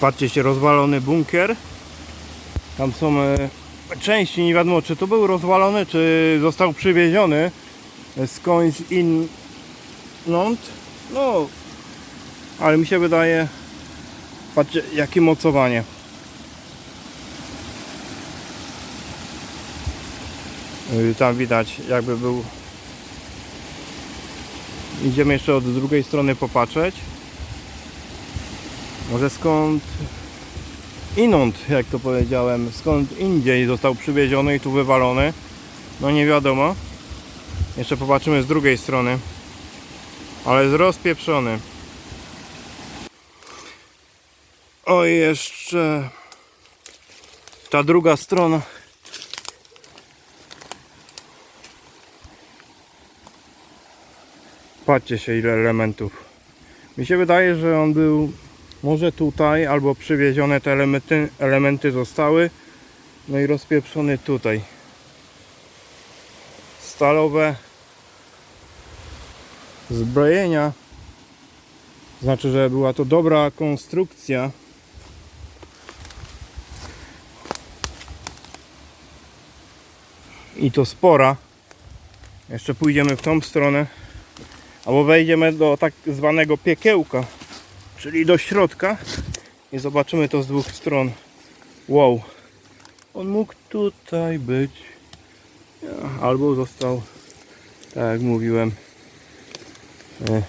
Patrzcie się, rozwalony bunkier. Tam są e, części, nie wiadomo czy to był rozwalony, czy został przywieziony skądś inąd. No, ale mi się wydaje, patrzcie jakie mocowanie. Tam widać jakby był Idziemy jeszcze od drugiej strony popatrzeć. Może skąd inąd, jak to powiedziałem, skąd indziej został przywieziony i tu wywalony. No nie wiadomo. Jeszcze popatrzymy z drugiej strony. Ale jest rozpieprzony. O jeszcze ta druga strona. Patrzcie się ile elementów. Mi się wydaje, że on był może tutaj, albo przywiezione te elementy, elementy zostały. No i rozpieprzony tutaj. Stalowe zbrojenia. Znaczy, że była to dobra konstrukcja. I to spora. Jeszcze pójdziemy w tą stronę. Albo wejdziemy do tak zwanego piekiełka, czyli do środka i zobaczymy to z dwóch stron. Wow, on mógł tutaj być, albo został, tak jak mówiłem, e,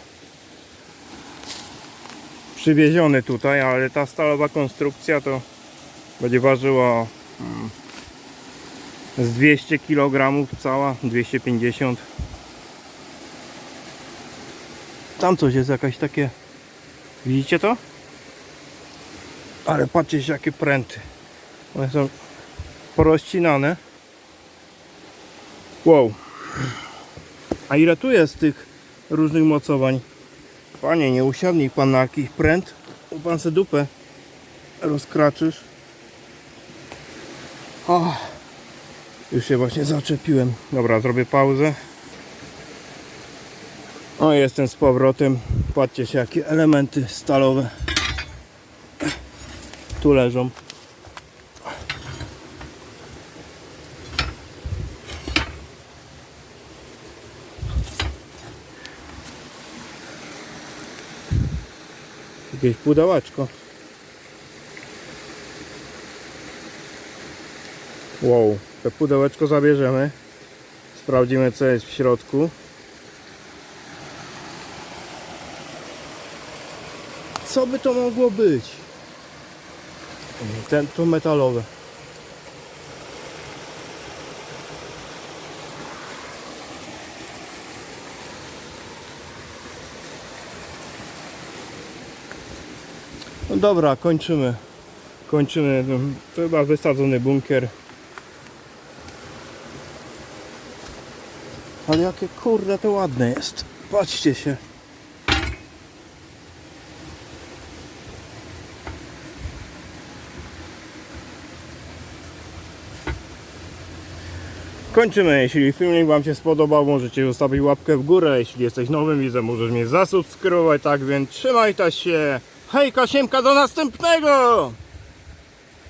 przywieziony tutaj, ale ta stalowa konstrukcja to będzie ważyła mm, z 200 kg cała, 250 Tam coś jest jakaś takie. Widzicie to? Ale patrzcie jakie pręty. One są porozcinane. Wow. A ile tu jest tych różnych mocowań? Panie, nie usiadnij pan na jakiś pręt. U pan se dupę rozkraczysz. O, już się właśnie zaczepiłem. Dobra, zrobię pauzę. O, jestem z powrotem. Patrzcie się, jakie elementy stalowe tu leżą. Jakieś pudełeczko. Wow, to pudełeczko zabierzemy. Sprawdzimy co jest w środku. Co by to mogło być? Ten tu metalowe. No dobra, kończymy. Kończymy. No, To chyba wysadzony bunkier. Ale jakie kurde to ładne jest. Patrzcie się. Kończymy. Jeśli filmik Wam się spodobał, możecie zostawić łapkę w górę. Jeśli jesteś nowym widzem, możesz mnie zasubskrybować. Tak więc trzymaj ta się. Hejka, siemka, do następnego!